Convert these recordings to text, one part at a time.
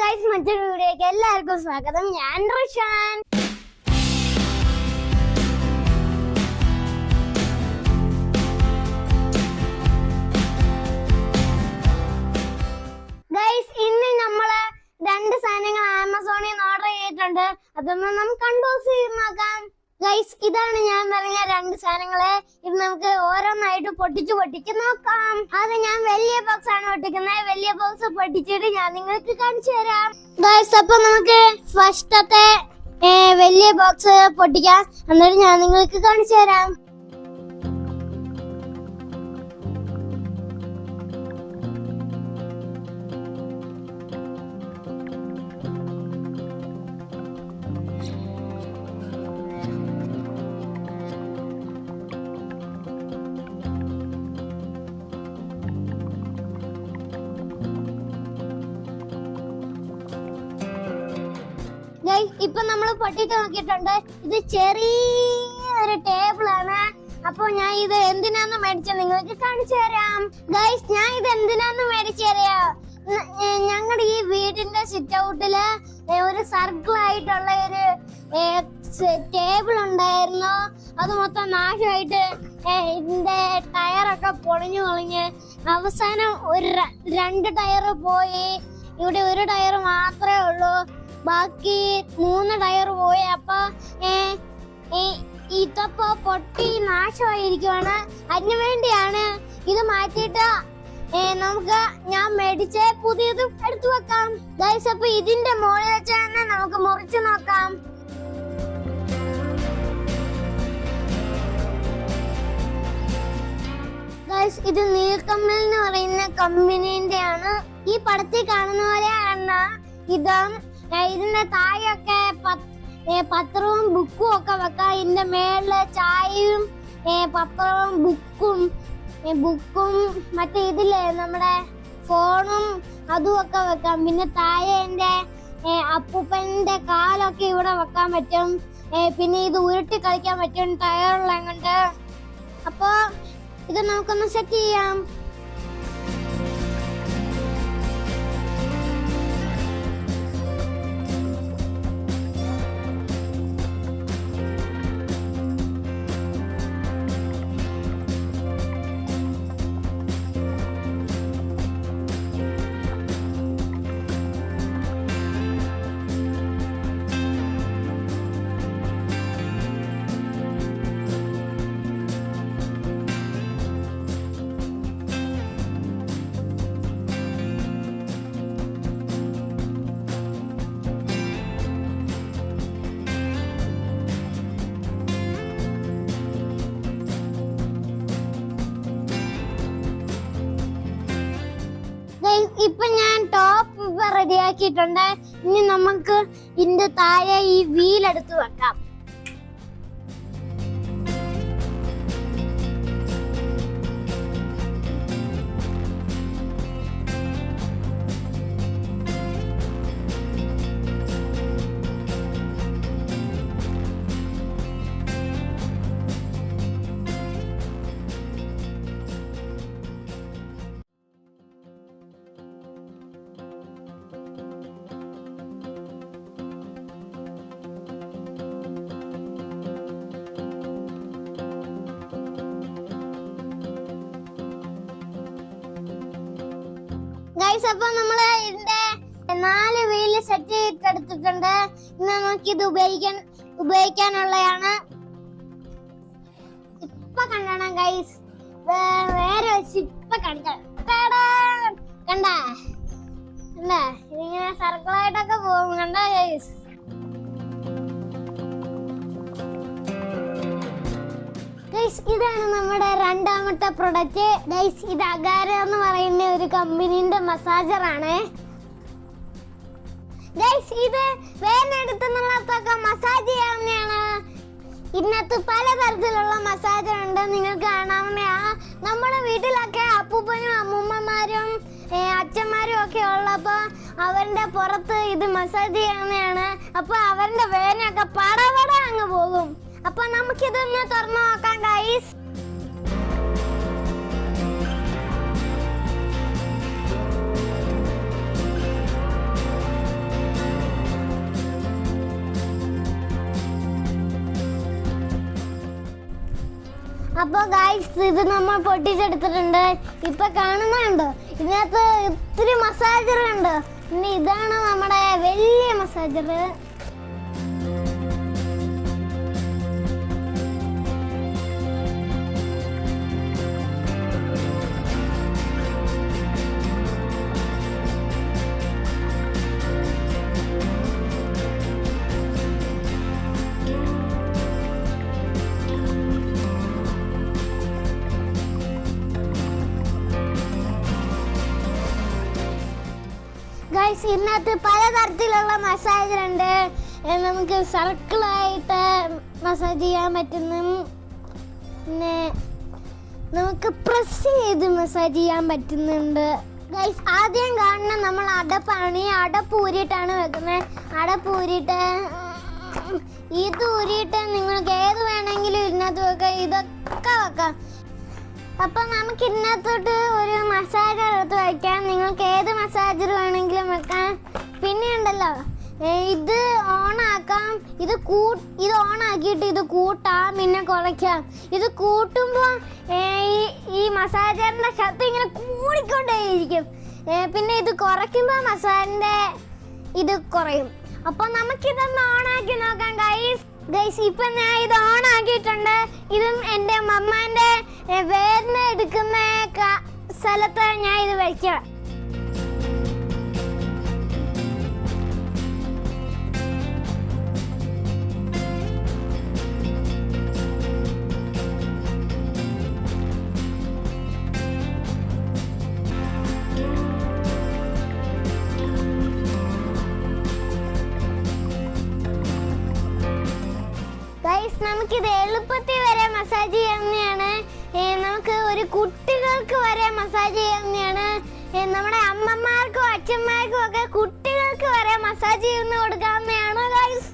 Guys മറ്റൊരു വീഡിയോയ്ക്ക് എല്ലാവർക്കും സ്വാഗതം. ഞാൻ റിഷാൻ. ഗൈസ് ഇന്ന് നമ്മൾ രണ്ട് സാധനങ്ങൾ ആമസോണിൽ നിന്ന് ഓർഡർ ചെയ്തിട്ടുണ്ട്. അതൊന്ന് നമുക്ക് കൺപോസ് ചെയ്ത് ഗൈസ് ഇതാണ് ഞാൻ പറഞ്ഞ രണ്ട് സാധനങ്ങൾ. ഇത് നമുക്ക് ഓരോന്നായിട്ട് പൊട്ടിച്ചു പൊട്ടിച്ച് നോക്കാം. അത് ഞാൻ വലിയ ബോക്സ് ആണ് പൊട്ടിക്കുന്നത്. വലിയ ബോക്സ് പൊട്ടിച്ചിട്ട് ഞാൻ നിങ്ങൾക്ക് കാണിച്ചു തരാം. ഗൈസ് അപ്പൊ നമുക്ക് ഫസ്റ്റത്തെ വലിയ ബോക്സ് പൊട്ടിക്കാം. എന്നിട്ട് ഞാൻ നിങ്ങൾക്ക് കാണിച്ചു തരാം. ഇപ്പൊ നമ്മൾ പൊട്ടിട്ട് നോക്കിയിട്ടുണ്ട്. ഇത് ചെറിയൊരു ടേബിൾ ആണ്. അപ്പൊ ഞാൻ ഇത് എന്തിനാന്ന് മേടിച്ച നിങ്ങൾക്ക് കാണിച്ചു തരാം. ഗൈസ് ഞാൻ ഇത് എന്തിനാന്ന് മേടിച്ചു തരാം? ഞങ്ങളുടെ ഈ വീടിന്റെ സിറ്റ് ഔട്ടിൽ ഒരു സർക്കിൾ ആയിട്ടുള്ള ഒരു ടേബിൾ ഉണ്ടായിരുന്നു. അത് മൊത്തം നാശമായിട്ട് ഇതിന്റെ ടയറൊക്കെ പൊളിഞ്ഞു പൊളിഞ്ഞ് അവസാനം ഒരു രണ്ട് ടയർ പോയി. ഇവിടെ ഒരു ടയർ മാത്രമേ ഉള്ളൂ. ബാക്കി മൂന്ന് ടയർ പോയി. അപ്പൊ ഇതപ്പോ പൊട്ടി നാശമായിരിക്കുവാണ്. അതിനു വേണ്ടിയാണ് ഇത് മാറ്റിയിട്ട് നമുക്ക് ഞാൻ മേടിച്ച പുതിയതും എടുത്തു വെക്കാം. അപ്പൊ ഇതിന്റെ മുകളിൽ തന്നെ നമുക്ക് മുറിച്ചു നോക്കാം. ഇത് നീർക്കമ്മൽ എന്ന് പറയുന്ന കമ്പനീന്റെ ആണ് ഈ പടത്തിൽ കാണുന്ന പോലെ ആണ് ഏ, ഇതിന്റെ താഴെയൊക്കെ പത്രവും ബുക്കും ഒക്കെ വെക്കാം. ഇതിന്റെ മേളിൽ ചായയും പത്രവും ബുക്കും ബുക്കും മറ്റേ ഇതില്ലേ നമ്മുടെ ഫോണും അതും ഒക്കെ വെക്കാം. പിന്നെ താഴെ എന്റെ അപ്പൂപ്പന്റെ കാലൊക്കെ ഇവിടെ വെക്കാൻ പറ്റും. പിന്നെ ഇത് ഉരുട്ടി കളിക്കാൻ പറ്റും. ടയറുള്ള കൊണ്ട്. അപ്പൊ ഇത് നമുക്കൊന്ന് സെറ്റ് ചെയ്യാം. ഇപ്പൊ ഞാൻ ടോപ്പ് റെഡിയാക്കിയിട്ടുണ്ട് ഇനി നമുക്ക് ഇതിന്റെ താഴെ ഈ വീൽ എടുത്ത് വെക്കാം. ഗൈസ് അപ്പൊ നമ്മൾ ഇതിന്റെ നാല് വീൽ സെറ്റ് ചെയ്തെടുത്തിട്ടുണ്ട്. ഇന്ന് നമുക്ക് ഇത് ഉപയോഗിക്കാൻ ഉപയോഗിക്കാനുള്ളതാണ്. ഇപ്പൊ കണ്ടണം ഗൈസ് വേറെ ഇപ്പൊ കണ്ടാ. കണ്ടാ? കണ്ടാ? ഇതിങ്ങനെ സർക്കിളായിട്ടൊക്കെ പോകും. കണ്ടാ ഗൈസ് ഗൈസ് ഇതാണ് നമ്മുടെ രണ്ടാമത്തെ പ്രൊഡക്റ്റ് ഗൈസ് ഇത് അഗാര എന്ന് പറയുന്ന ഒരു കമ്പനീന്റെ മസാജർ ആണ്. ഗൈസ് ഇത് വേനെടുത്തുന്നിടത്തൊക്കെ മസാജ് ചെയ്യാവുന്നതാണ്. പല പലതരത്തിലുള്ള മസാജർ ഉണ്ട്. നിങ്ങൾക്ക് കാണാവുന്നതാ നമ്മുടെ വീട്ടിലൊക്കെ അപ്പൂപ്പനും അമ്മൂമ്മമാരും അച്ഛന്മാരും ഒക്കെ ഉള്ളപ്പോ അവരുടെ പുറത്ത് ഇത് മസാജ് ചെയ്യാവുന്നതാണ്. അപ്പൊ അവരുടെ വേനൊക്കെ പടപട അങ്ങ് പോകും. അപ്പൊ നമുക്കിതൊന്ന് തുറന്നു നോക്കാം ഗൈസ് അപ്പോൾ ഗൈസ് ഇത് നമ്മൾ പൊട്ടിച്ചെടുത്തിട്ടുണ്ട്. ഇപ്പൊ കാണുന്നുണ്ട്? ഇതിനകത്ത് ഇത്തിരി മസാജറുണ്ട് പിന്നെ ഇതാണ് നമ്മുടെ വലിയ മസാജർ ഗൈസ് ഇതിനകത്ത് പലതരത്തിലുള്ള ഏ, നമുക്ക് സർക്കിളായിട്ട് മസാജ് ചെയ്യാൻ പറ്റുന്നു പിന്നെ നമുക്ക് പ്രസ് ചെയ്ത് മസാജ് ചെയ്യാൻ പറ്റുന്നുണ്ട്. ഗൈസ് ആദ്യം കാണുന്ന നമ്മൾ അടപ്പാണ്. ഈ അടപ്പ് ഊരിയിട്ടാണ് വെക്കുന്നത് അടപ്പ് ഊരിയിട്ട് ഇത് ഊരിയിട്ട് നിങ്ങൾക്ക് ഏത് വേണമെങ്കിലും ഇതിനകത്ത് വെക്കാം. ഇതൊക്കെ വെക്കാം. അപ്പൊ നമുക്ക് ഇന്നത്തോട്ട് ഒരു മസാജർ എടുത്ത് വയ്ക്കാം നിങ്ങൾക്ക് ഏത് മസാജർ വേണമെങ്കിലും വെക്കാം. പിന്നെ ഉണ്ടല്ലോ ഇത് ഓണാക്കാം. ഇത് കൂ ഇത് ഓണാക്കിയിട്ട് ഇത് കൂട്ടാം പിന്നെ കുറയ്ക്കാം ഇത് കൂട്ടുമ്പോൾ ഈ മസാജറിന്റെ ശബ്ദം ഇങ്ങനെ കൂടിക്കൊണ്ടേയിരിക്കും. പിന്നെ ഇത് കുറയ്ക്കുമ്പോൾ മസാജിന്റെ ഇത് കുറയും. അപ്പൊ നമുക്കിതൊന്ന് ഓണാക്കി നോക്കാം ഗൈസ് ഗൈസ് ഇപ്പൊ ഞാൻ ഇത് ഓൺ ആക്കിയിട്ടുണ്ട്. ഇതും എന്റെ മമ്മാന്റെ വേദന എടുക്കുന്ന സ്ഥലത്ത് ഞാൻ ഇത് വയ്ക്കാം. നമുക്കിത് എളുപ്പത്തിൽ വരെ മസാജ് ചെയ്യാവുന്നതാണ്. നമുക്ക് ഒരു കുട്ടികൾക്ക് വരെ മസാജ് ചെയ്യാവുന്നതാണ്. നമ്മുടെ അമ്മമാർക്കും അച്ഛന്മാർക്കും ഒക്കെ കുട്ടികൾക്ക് വരെ മസാജ് ചെയ്യുന്ന കൊടുക്കാവുന്നതാണ് ഗൈസ്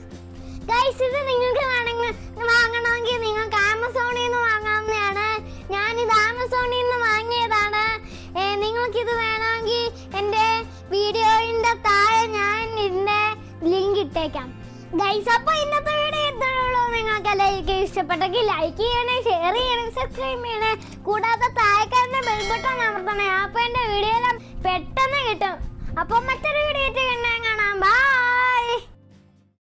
ഗൈസ് ഇത് നിങ്ങൾക്ക് വേണമെങ്കിൽ വാങ്ങണമെങ്കിൽ നിങ്ങൾക്ക് ആമസോണിൽ നിന്ന് വാങ്ങാവുന്നതാണ്. ഞാനിത് ആമസോണിൽ നിന്ന് വാങ്ങിയതാണ്. നിങ്ങൾക്കിത് വേണമെങ്കിൽ എന്റെ വീഡിയോയിന്റെ താഴെ ഞാൻ ഇതിന്റെ ലിങ്ക് ഇട്ടേക്കാം. ഗൈസ് അപ്പോൾ ഇന്നത്തെ വീഡിയോ നിങ്ങൾക്ക് ഇഷ്ടപ്പെട്ടെങ്കിൽ ലൈക്ക് ചെയ്യണേ ഷെയർ ചെയ്യണേ സബ്സ്ക്രൈബ് ചെയ്യണേ. കൂടാതെ താഴെക്കാരന്റെ ബെൽ ബട്ടൺ അമർത്തണേ. അപ്പോൾ എന്റെ വീഡിയോ എല്ലാം പെട്ടെന്ന് കിട്ടും. അപ്പോൾ മറ്റൊരു വീഡിയോ കാണാം. ബൈ